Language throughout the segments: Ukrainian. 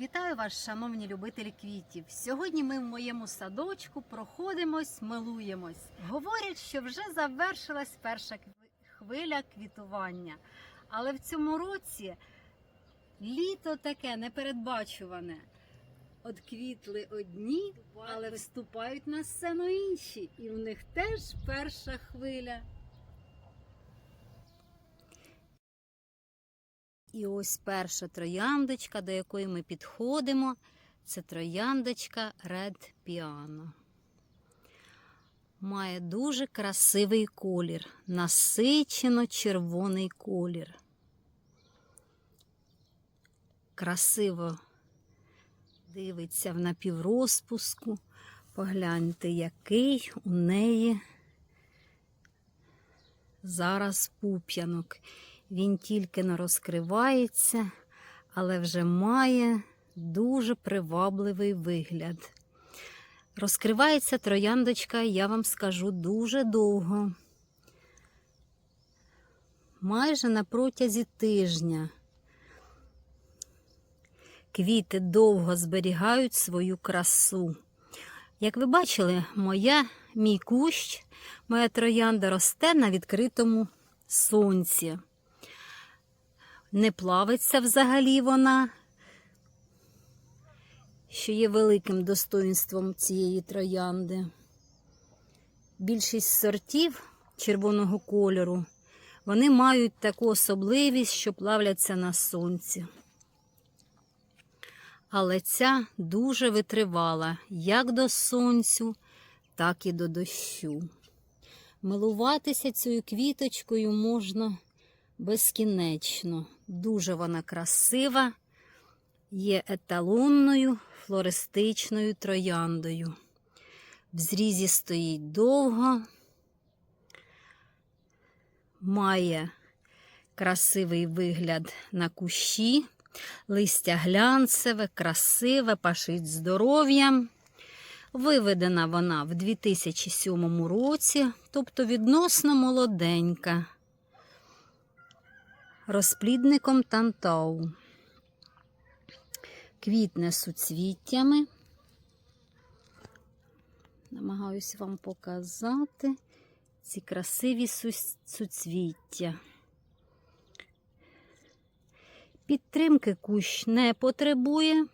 Вітаю вас, шановні любителі квітів. Сьогодні ми в моєму садочку проходимось, милуємось. Говорять, що вже завершилась перша хвиля квітування. Але в цьому році літо таке непередбачуване. От квітли одні, але вступають на сцену інші, і в них теж перша хвиля. І ось перша трояндочка, до якої ми підходимо, це трояндочка Red Piano. Має дуже красивий колір, насичено червоний колір. Красиво дивиться в напіврозпуску. Погляньте, який у неї зараз пуп'янок. Він тільки не розкривається, але вже має дуже привабливий вигляд. Розкривається трояндочка, я вам скажу, дуже довго. Майже на протязі тижня. Квіти довго зберігають свою красу. Як ви бачили, моя, мій кущ, моя троянда росте на відкритому сонці. Не плавиться взагалі вона, що є великим достоїнством цієї троянди. Більшість сортів червоного кольору вони мають таку особливість, що плавляться на сонці. Але ця дуже витривала як до сонцю, так і до дощу. Милуватися цією квіточкою можна безкінечно. Дуже вона красива, є еталонною флористичною трояндою. В зрізі стоїть довго, має красивий вигляд на кущі, листя глянцеве, красиве, пашить здоров'ям. Виведена вона в 2007 році, тобто відносно молоденька розплідником тантау. Квітне суцвіттями. Намагаюсь вам показати ці красиві су- суцвіття. Підтримки кущ не потребує.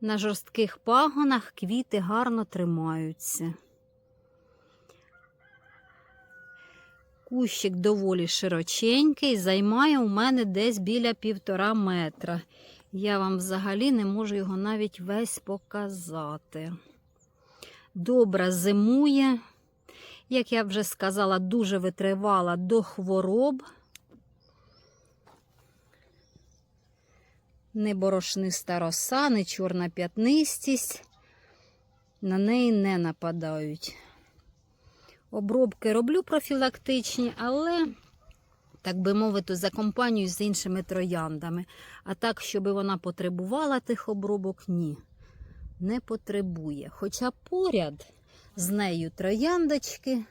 На жорстких пагонах квіти гарно тримаються. Кущик доволі широченький, займає у мене десь біля півтора метра. Я вам взагалі не можу його навіть весь показати. Добре зимує, як я вже сказала, дуже витривала до хвороб. Не борошниста роса, не чорна п'ятнистість. На неї не нападають. Обробки роблю профілактичні, але, так би мовити, за компанію з іншими трояндами. А так, щоб вона потребувала тих обробок, ні, не потребує. Хоча поряд з нею трояндочки,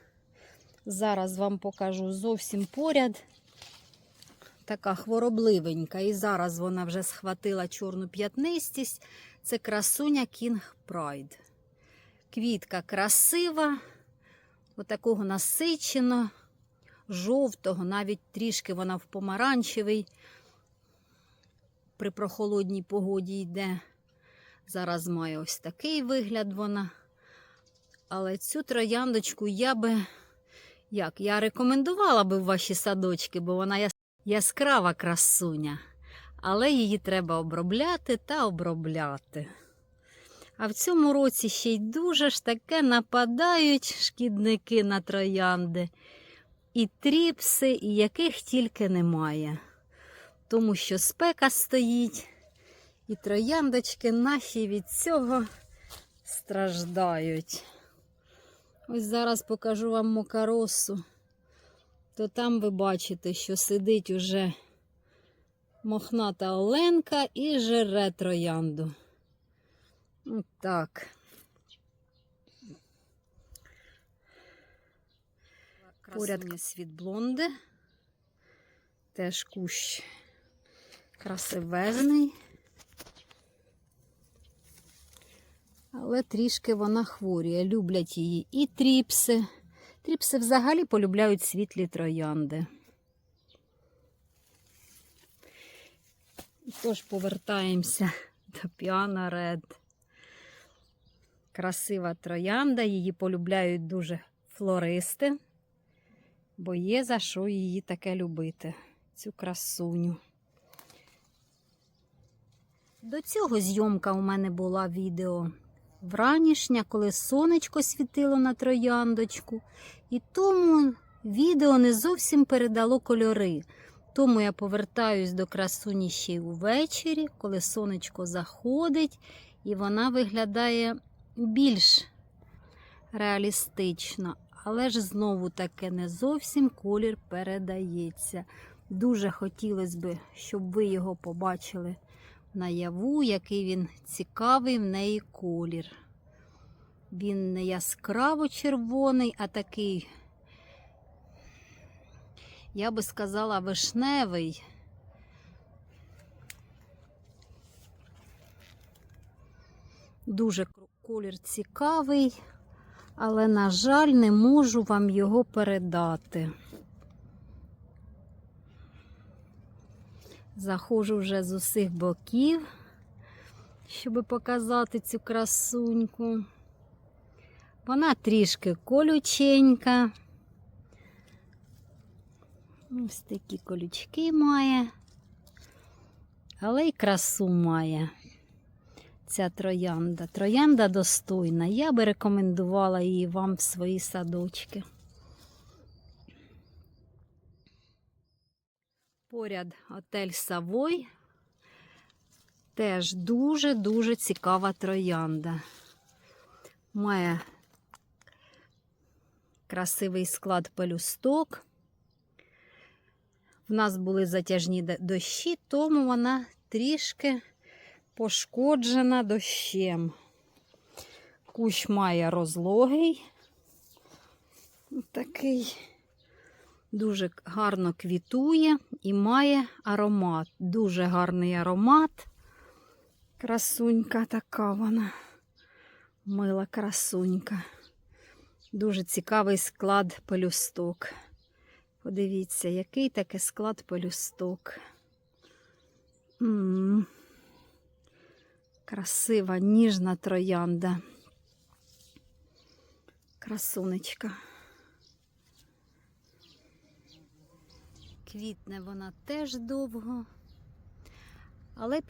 зараз вам покажу зовсім поряд. Така хворобливенька. І зараз вона вже схватила чорну п'ятнистість. Це красуня King Pride. Квітка красива отакого насичено, жовтого, навіть трішки вона в помаранчевий. При прохолодній погоді йде. Зараз має ось такий вигляд вона. Але цю трояндочку я би, як, я рекомендувала би в ваші садочки, бо вона яскрава красуня. Але її треба обробляти та обробляти. А в цьому році ще й дуже ж таке нападають шкідники на троянди. І тріпси, і яких тільки немає. Тому що спека стоїть, і трояндочки наші від цього страждають. Ось зараз покажу вам мокаросу. То там ви бачите, що сидить уже мохната Оленка і жере троянду. Так. Поряд світ блонди. Теж кущ красивезний. Але трішки вона хворіє. Люблять її і тріпси. Тріпси взагалі полюбляють світлі троянди. Тож повертаємося до Піана Ред. Красива троянда, її полюбляють дуже флористи, бо є за що її таке любити, цю красуню. До цього зйомка у мене була відео вранішня, коли сонечко світило на трояндочку, і тому відео не зовсім передало кольори. Тому я повертаюсь до красуні ще й увечері, коли сонечко заходить, і вона виглядає більш реалістично. Але ж знову таки не зовсім колір передається. Дуже хотілося б, щоб ви його побачили наяву, який він цікавий в неї колір. Він не яскраво червоний, а такий, я би сказала, вишневий. Дуже кру- колір цікавий, але, на жаль, не можу вам його передати. Заходжу вже з усіх боків, щоб показати цю красуньку. Вона трішки колюченька. Ось такі колючки має, але й красу має ця троянда. Троянда достойна. Я би рекомендувала її вам в свої садочки. Поряд отель Савой. Теж дуже-дуже цікава троянда. Має красивий склад пелюсток. В нас були затяжні дощі, тому вона трішки пошкоджена дощем. Кущ має розлогий. Такий дуже гарно квітує і має аромат. Дуже гарний аромат. Красунька така вона. Мила красунька. Дуже цікавий склад пелюсток. Подивіться, який такий склад пелюсток. М. Красива, ніжна троянда. Красунечка. Квітне вона теж довго. Але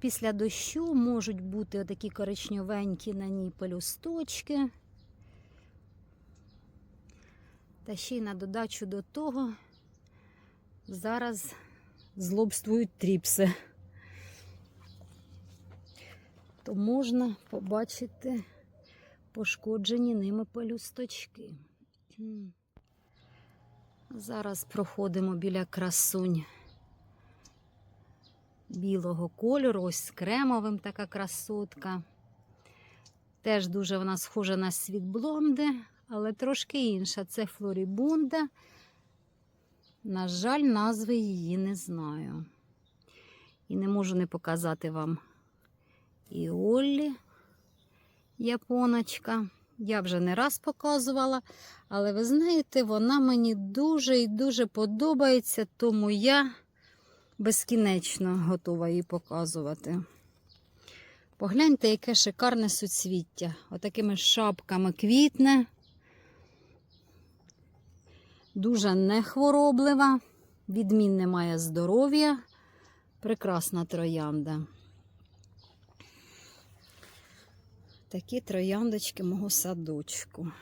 після дощу можуть бути такі коричневенькі на ній пелюсточки. Та ще й на додачу до того зараз злобствують тріпси. То можна побачити пошкоджені ними пелюсточки. Зараз проходимо біля красунь білого кольору, ось з кремовим така красотка. Теж дуже вона схожа на світ блонди, але трошки інша. Це Флорібунда. На жаль, назви її не знаю. І не можу не показати вам і Оллі, японочка. Я вже не раз показувала, але ви знаєте, вона мені дуже і дуже подобається, тому я безкінечно готова її показувати. Погляньте, яке шикарне суцвіття. Отакими шапками квітне. Дуже нехвороблива, відмінне має здоров'я. Прекрасна троянда. Такі трояндочки мого садочку.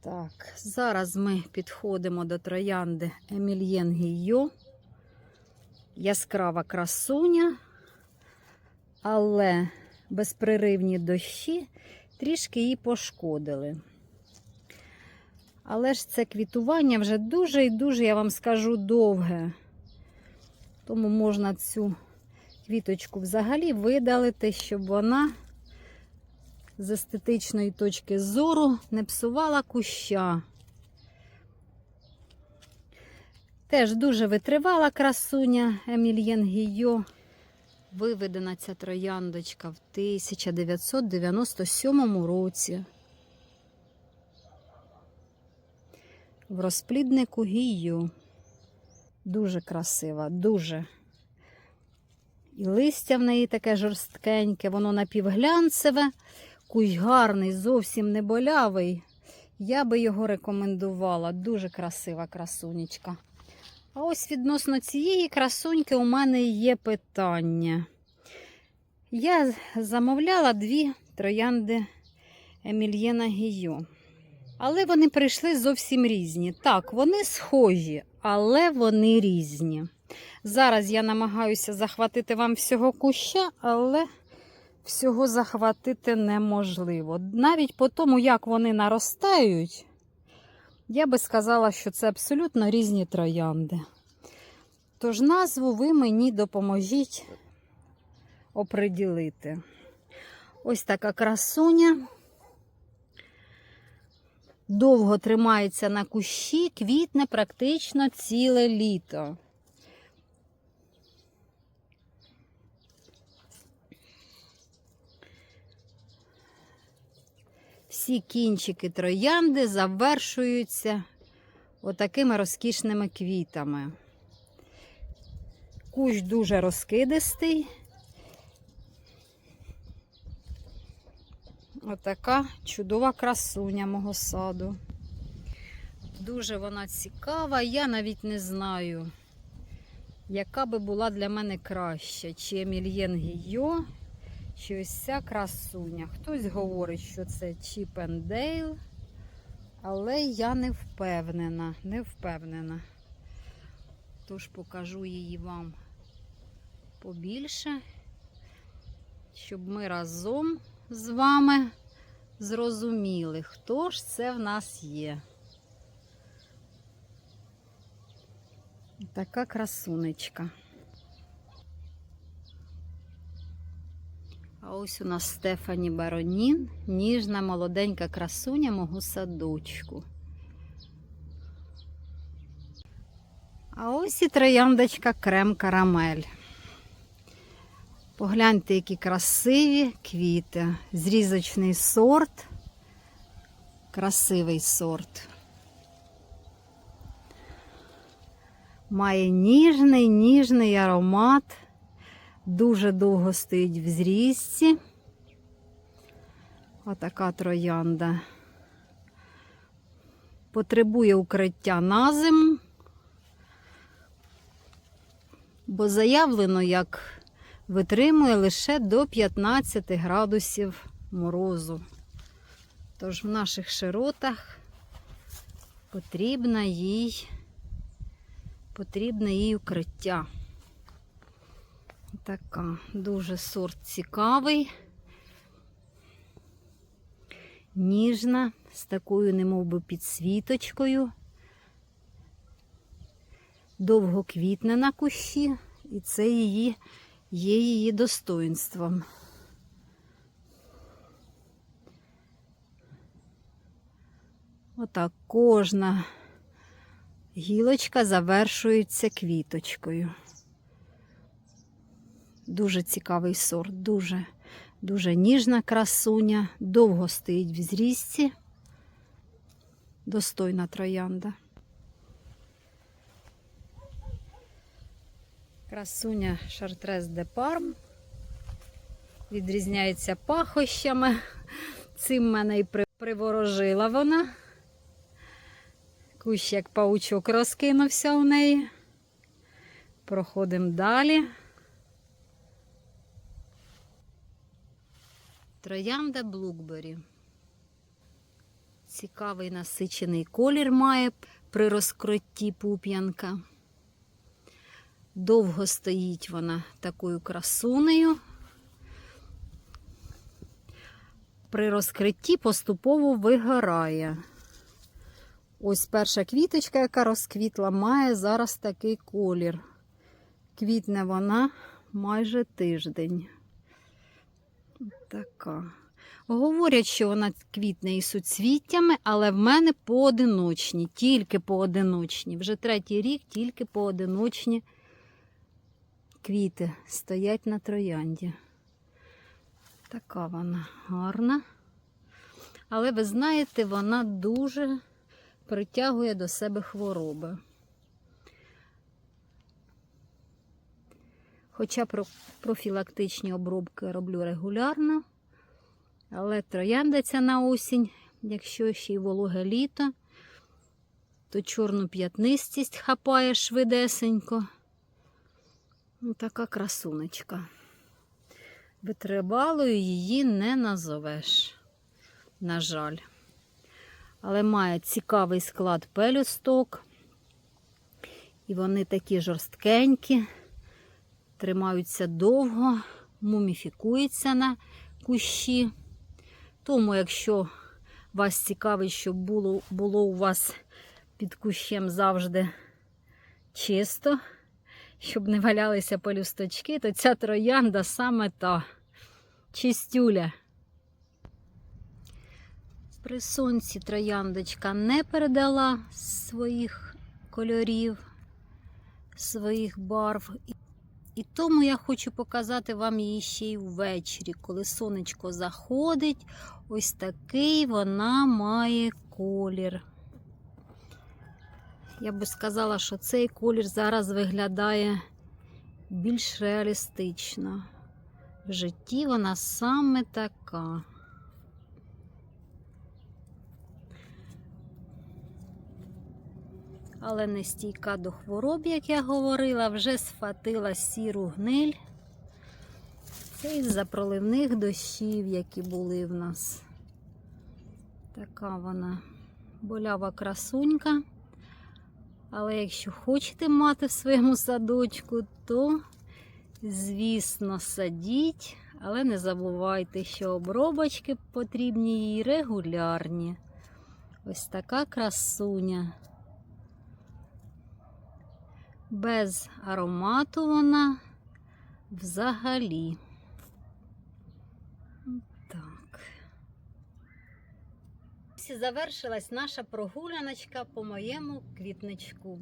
Так, зараз ми підходимо до троянди Емільєн Гійо. Яскрава красуня, але безпреривні дощі трішки її пошкодили. Але ж це квітування вже дуже і дуже, я вам скажу, довге. Тому можна цю квіточку взагалі видалити, щоб вона з естетичної точки зору не псувала куща. Теж дуже витривала красуня Емільєн Гійо. Виведена ця трояндочка в 1997 році. В розпліднику Гійо. Дуже красива, дуже. І листя в неї таке жорсткеньке, воно напівглянцеве, кущ гарний, зовсім не болявий. Я би його рекомендувала. Дуже красива красунечка. А ось відносно цієї красуньки у мене є питання. Я замовляла дві троянди Емільєна Гійо. Але вони прийшли зовсім різні. Так, вони схожі, але вони різні. Зараз я намагаюся захватити вам всього куща, але всього захватити неможливо. Навіть по тому, як вони наростають, я би сказала, що це абсолютно різні троянди. Тож назву ви мені допоможіть оприділити. Ось така красуня. Довго тримається на кущі, квітне практично ціле літо. Всі кінчики троянди завершуються отакими розкішними квітами. Кущ дуже розкидистий. Отака чудова красуня мого саду. Дуже вона цікава. Я навіть не знаю, яка би була для мене краща, чи Емільєн Гійо, чи ось ця красуня. Хтось говорить, що це Чіп Дейл, але я не впевнена, не впевнена. Тож покажу її вам побільше, щоб ми разом з вами зрозуміли, хто ж це в нас є. Така красунечка. А ось у нас Стефані Баронін, ніжна молоденька красуня мого садочку. А ось і трояндочка крем карамель. Погляньте, які красиві квіти. Зрізочний сорт. Красивий сорт. Має ніжний, ніжний аромат. Дуже довго стоїть в зрізці. Отака троянда. Потребує укриття на зиму, бо заявлено, як витримує лише до 15 градусів морозу. Тож в наших широтах потрібна їй, потрібне їй укриття. Така дуже сорт цікавий, ніжна, з такою немовби підсвіточкою. Довго квітне на кущі, і це її є її достоинством. Отак кожна гілочка завершується квіточкою. Дуже цікавий сорт, дуже, дуже ніжна красуня, довго стоїть в зрізці. Достойна троянда. Красуня Шартрез де Парм. Відрізняється пахощами. Цим мене і приворожила вона. Кущ як паучок розкинувся у неї. Проходимо далі. Троянда Блукбері. Цікавий насичений колір має при розкритті пуп'янка. Довго стоїть вона такою красунею. При розкритті поступово вигорає. Ось перша квіточка, яка розквітла, має зараз такий колір. Квітне вона майже тиждень. Така. Говорять, що вона квітне і суцвіттями, але в мене поодиночні, тільки поодиночні. Вже третій рік тільки поодиночні квіти стоять на троянді. Така вона гарна. Але ви знаєте, вона дуже притягує до себе хвороби. Хоча профілактичні обробки роблю регулярно, але троянда на осінь, якщо ще й вологе літо, то чорну п'ятнистість хапає швидесенько. Ну, така красунечка. Витривалою її не назовеш, на жаль. Але має цікавий склад пелюсток. І вони такі жорсткенькі, тримаються довго, муміфікуються на кущі. Тому, якщо вас цікавить, щоб було, було у вас під кущем завжди чисто, щоб не валялися пелюсточки, то ця троянда саме та чистюля. При сонці трояндочка не передала своїх кольорів, своїх барв. І- тому я хочу показати вам її ще й ввечері, коли сонечко заходить, ось такий вона має колір. Я би сказала, що цей колір зараз виглядає більш реалістично. В житті вона саме така. Але не стійка до хвороб, як я говорила, вже схватила сіру гниль. Це із-за проливних дощів, які були в нас. Така вона болява красунька. Але якщо хочете мати в своєму садочку, то, звісно, садіть, але не забувайте, що обробочки потрібні їй регулярні. Ось така красуня. Без аромату вона взагалі. Так. Ось Завершилась наша прогуляночка по моєму квітничку.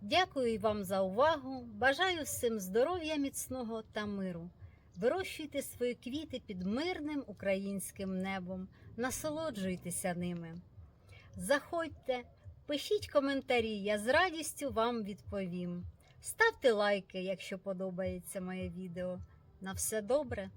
Дякую вам за увагу. Бажаю всім здоров'я міцного та миру. Вирощуйте свої квіти під мирним українським небом, насолоджуйтеся ними. Заходьте, пишіть коментарі, я з радістю вам відповім. Ставте лайки, якщо подобається моє відео. На все добре!